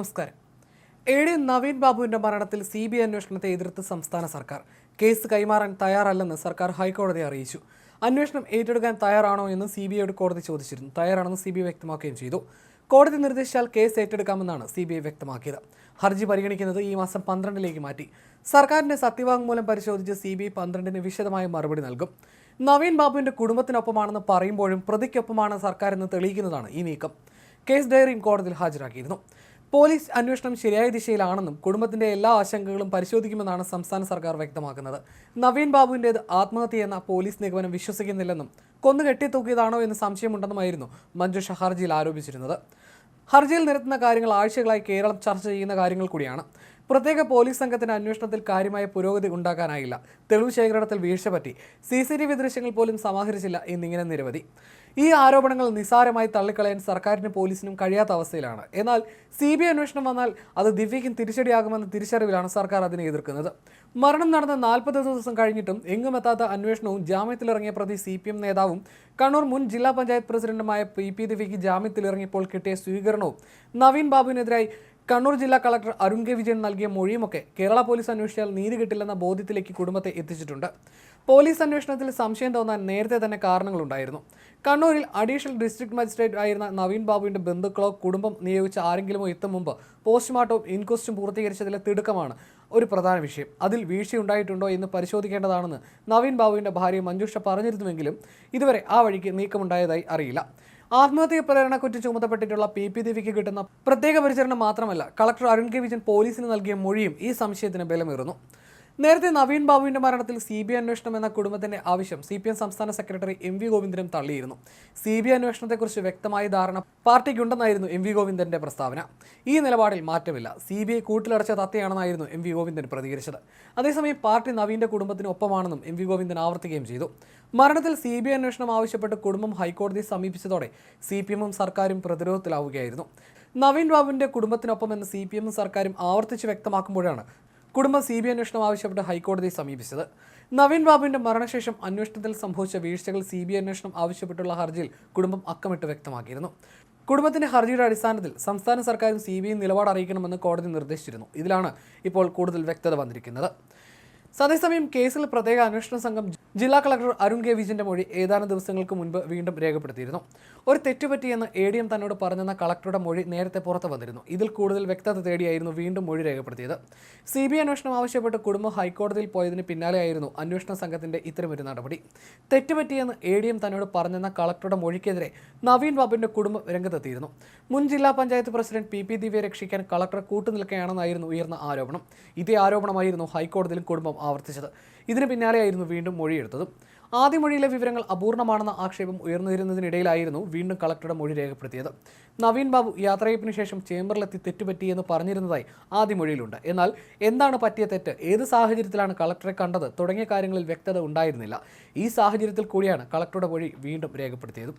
നമസ്കാരം. A D Naveen ബാബുവിന്റെ മരണത്തിൽ സി ബി ഐ അന്വേഷണത്തെ എതിർത്ത് സംസ്ഥാന സർക്കാർ. കേസ് കൈമാറാൻ തയ്യാറല്ലെന്ന് സർക്കാർ ഹൈക്കോടതിയെ അറിയിച്ചു. അന്വേഷണം ഏറ്റെടുക്കാൻ തയ്യാറാണോ എന്ന് സി ബി ഐയോട് കോടതി ചോദിച്ചിരുന്നു. തയ്യാറാണെന്ന് സി ബി ഐ വ്യക്തമാക്കുകയും ചെയ്തു. കോടതി നിർദ്ദേശിച്ചാൽ കേസ് ഏറ്റെടുക്കാമെന്നാണ് സി ബി ഐ വ്യക്തമാക്കിയത്. ഹർജി പരിഗണിക്കുന്നത് ഈ മാസം പന്ത്രണ്ടിലേക്ക് മാറ്റി. സർക്കാരിന്റെ സത്യവാങ്മൂലം പരിശോധിച്ച് സി ബി ഐ പന്ത്രണ്ടിന് വിശദമായ മറുപടി നൽകും. നവീൻ ബാബുവിന്റെ കുടുംബത്തിനൊപ്പമാണെന്ന് പറയുമ്പോഴും പ്രതിക്കൊപ്പമാണ് സർക്കാരെന്ന് തെളിയിക്കുന്നതാണ് ഈ നീക്കം. കേസ് ഡയറിയും കോടതിയിൽ ഹാജരാക്കിയിരുന്നു. പോലീസ് അന്വേഷണം ശരിയായ ദിശയിലാണെന്നും കുടുംബത്തിന്റെ എല്ലാ ആശങ്കകളും പരിശോധിക്കുമെന്നാണ് സംസ്ഥാന സർക്കാർ വ്യക്തമാക്കുന്നത്. നവീൻ ബാബുവിന്റേത് ആത്മഹത്യയെന്ന പോലീസ് നിഗമനം വിശ്വസിക്കുന്നില്ലെന്നും കൊന്നു കെട്ടിത്തൂക്കിയതാണോ എന്ന് സംശയമുണ്ടെന്നുമായിരുന്നു മഞ്ജുഷ ഹർജിയിൽ ആരോപിച്ചിരുന്നത്. ഹർജിയിൽ നിരത്തുന്ന കാര്യങ്ങൾ ആഴ്ചകളായി കേരളം ചർച്ച ചെയ്യുന്ന കാര്യങ്ങൾ കൂടിയാണ്. പ്രത്യേക പോലീസ് സംഘത്തിന് അന്വേഷണത്തിൽ കാര്യമായ പുരോഗതി ഉണ്ടാക്കാനായില്ല. തെളിവ് ശേഖരണത്തിൽ വീഴ്ച പറ്റി. സി സി ടി വി ദൃശ്യങ്ങൾ പോലും സമാഹരിച്ചില്ല എന്നിങ്ങനെ നിരവധി. ഈ ആരോപണങ്ങൾ നിസ്സാരമായി തള്ളിക്കളയാൻ സർക്കാരിനും പോലീസിനും കഴിയാത്ത അവസ്ഥയിലാണ്. എന്നാൽ സി ബി ഐ അന്വേഷണം വന്നാൽ അത് ദിവ്യയ്ക്കും തിരിച്ചടിയാകുമെന്ന തിരിച്ചറിവിലാണ് സർക്കാർ അതിനെ എതിർക്കുന്നത്. മരണം നടന്ന നാൽപ്പത് ദിവസം കഴിഞ്ഞിട്ടും എങ്ങുമെത്താത്ത അന്വേഷണവും ജാമ്യത്തിലിറങ്ങിയ പ്രതി സി പി എം നേതാവും കണ്ണൂർ മുൻ ജില്ലാ പഞ്ചായത്ത് പ്രസിഡന്റുമായ പി പി ദിവ്യയ്ക്ക് ജാമ്യത്തിലിറങ്ങിയപ്പോൾ കിട്ടിയ സ്വീകരണവും നവീൻ ബാബുവിനെതിരായി കണ്ണൂർ ജില്ലാ കളക്ടർ അരുൺ കെ വിജയൻ നൽകിയ മൊഴിയുമൊക്കെ കേരള പോലീസ് അന്വേഷിച്ചാൽ നീതി കിട്ടില്ലെന്ന ബോധ്യത്തിലേക്ക് കുടുംബത്തെ എത്തിച്ചിട്ടുണ്ട്. പോലീസ് അന്വേഷണത്തിൽ സംശയം തോന്നാൻ നേരത്തെ തന്നെ കാരണങ്ങളുണ്ടായിരുന്നു. കണ്ണൂരിൽ അഡീഷണൽ ഡിസ്ട്രിക്ട് മജിസ്ട്രേറ്റ് ആയിരുന്ന നവീൻ ബാബുവിന്റെ ബന്ധുക്കളോ കുടുംബം നിയോഗിച്ച ആരെങ്കിലുമോ എത്തും മുമ്പ് പോസ്റ്റ്മോർട്ടവും ഇൻക്വസ്റ്റും പൂർത്തീകരിച്ചതിലെ തിടുക്കമാണ് ഒരു പ്രധാന വിഷയം. അതിൽ വീഴ്ചയുണ്ടായിട്ടുണ്ടോ എന്ന് പരിശോധിക്കേണ്ടതാണെന്ന് നവീൻ ബാബുവിന്റെ ഭാര്യ മഞ്ജുഷ പറഞ്ഞിരുന്നുവെങ്കിലും ഇതുവരെ ആ വഴിക്ക് നീക്കമുണ്ടായതായി അറിയില്ല. ആത്മഹത്യ പ്രേരണ കുറ്റം ചുമത്തപ്പെട്ടിട്ടുള്ള പി പി ദേവിക്ക് കിട്ടുന്ന പ്രത്യേക പരിചരണം മാത്രമല്ല കളക്ടർ അരുൺ കെ വിജയൻ പോലീസിന് നൽകിയ മൊഴിയും ഈ സംശയത്തിന് ബലമേറുന്നു. നേരത്തെ നവീൻ ബാബുവിന്റെ മരണത്തിൽ സി ബി അന്വേഷണം എന്ന കുടുംബത്തിന്റെ ആവശ്യം സി പി എം സംസ്ഥാന സെക്രട്ടറി എം വി ഗോവിന്ദനും തള്ളിയിരുന്നു. സി ബി അന്വേഷണത്തെക്കുറിച്ച് വ്യക്തമായ ധാരണ പാർട്ടിക്കുണ്ടെന്നായിരുന്നു എം വി ഗോവിന്ദന്റെ പ്രസ്താവന. ഈ നിലപാടിൽ മാറ്റമില്ല. സി ബി ഐ കൂട്ടിലടച്ച തത്തയാണെന്നായിരുന്നു എം വി ഗോവിന്ദൻ പ്രതികരിച്ചത്. അതേസമയം പാർട്ടി നവീന്റെ കുടുംബത്തിന് ഒപ്പമാണെന്നും എം വി ഗോവിന്ദൻ ആവർത്തിക്കുകയും ചെയ്തു. മരണത്തിൽ സി ബി ഐ അന്വേഷണം ആവശ്യപ്പെട്ട് കുടുംബം ഹൈക്കോടതിയെ സമീപിച്ചതോടെ സി പി എമ്മും സർക്കാരും പ്രതിരോധത്തിലാവുകയായിരുന്നു. നവീൻ ബാബുവിന്റെ കുടുംബത്തിനൊപ്പം എന്ന് സി പി എമ്മും സർക്കാരും ആവർത്തിച്ച് വ്യക്തമാക്കുമ്പോഴാണ് കുടുംബം സി ബി ഐ അന്വേഷണം ആവശ്യപ്പെട്ട് ഹൈക്കോടതിയെ സമീപിച്ചത്. നവീൻ ബാബുവിന്റെ മരണശേഷം അന്വേഷണത്തിൽ സംഭവിച്ച വീഴ്ചകൾ സി ബി ഐ അന്വേഷണം ആവശ്യപ്പെട്ടുള്ള ഹർജിയിൽ കുടുംബം അക്കമിട്ട് വ്യക്തമാക്കിയിരുന്നു. കുടുംബത്തിന്റെ ഹർജിയുടെ അടിസ്ഥാനത്തിൽ സംസ്ഥാന സർക്കാരും സി ബി ഐ നിലപാട് അറിയിക്കണമെന്ന് കോടതി നിർദ്ദേശിച്ചിരുന്നു. ഇതിലാണ് ഇപ്പോൾ കൂടുതൽ വ്യക്തത വന്നിരിക്കുന്നത്. അതേസമയം കേസിൽ പ്രത്യേക അന്വേഷണ സംഘം ജില്ലാ കളക്ടർ അരുൺ കെ മൊഴി ഏതാനും ദിവസങ്ങൾക്ക് മുൻപ് വീണ്ടും രേഖപ്പെടുത്തിയിരുന്നു. ഒരു തെറ്റുപറ്റിയെന്ന് എ ഡി എം തന്നോട് പറഞ്ഞെന്ന കളക്ടറുടെ മൊഴി നേരത്തെ പുറത്തു വന്നിരുന്നു. ഇതിൽ കൂടുതൽ വ്യക്തത തേടിയായിരുന്നു വീണ്ടും മൊഴി രേഖപ്പെടുത്തിയത്. സി ബി അന്വേഷണം ആവശ്യപ്പെട്ട് കുടുംബം ഹൈക്കോടതിയിൽ പോയതിന് പിന്നാലെയായിരുന്നു അന്വേഷണ സംഘത്തിന്റെ ഇത്തരമൊരു നടപടി. തെറ്റുപറ്റിയെന്ന് എ ഡി എം തന്നോട് പറഞ്ഞെന്ന കളക്ടറുടെ മൊഴിക്കെതിരെ നവീൻ ബാബുവിന്റെ കുടുംബം രംഗത്തെത്തിയിരുന്നു. മുൻ ജില്ലാ പഞ്ചായത്ത് പ്രസിഡന്റ് പി പി ദിവ്യയെ രക്ഷിക്കാൻ കളക്ടർ കൂട്ടുനിൽക്കുകയാണെന്നായിരുന്നു ഉയർന്ന ആരോപണം. ഇതേ ആരോപണമായിരുന്നു ഹൈക്കോടതിയിലും കുടുംബം ആവർത്തിച്ചത്. ഇതിന് പിന്നാലെയായിരുന്നു വീണ്ടും മൊഴിയെടുത്തത് ആദ്യ മൊഴിയിലെ വിവരങ്ങൾ അപൂർണമാണെന്ന ആക്ഷേപം ഉയർന്നുവരുന്നതിനിടയിലായിരുന്നു വീണ്ടും കളക്ടറുടെ മൊഴി രേഖപ്പെടുത്തിയത്. നവീൻ ബാബു യാത്രയപ്പിന് ശേഷം ചേംബറിലെത്തി തെറ്റുപറ്റിയെന്ന് പറഞ്ഞിരുന്നതായി ആദ്യ മൊഴിയിലുണ്ട്. എന്നാൽ എന്താണ് പറ്റിയ തെറ്റ്? ഏത് സാഹചര്യത്തിലാണ് കളക്ടറെ കണ്ടത്? തുടങ്ങിയ കാര്യങ്ങളിൽ വ്യക്തത ഉണ്ടായിരുന്നില്ല. ഈ സാഹചര്യത്തിൽ കൂടിയാണ് കളക്ടറുടെ മൊഴി വീണ്ടും രേഖപ്പെടുത്തിയത്.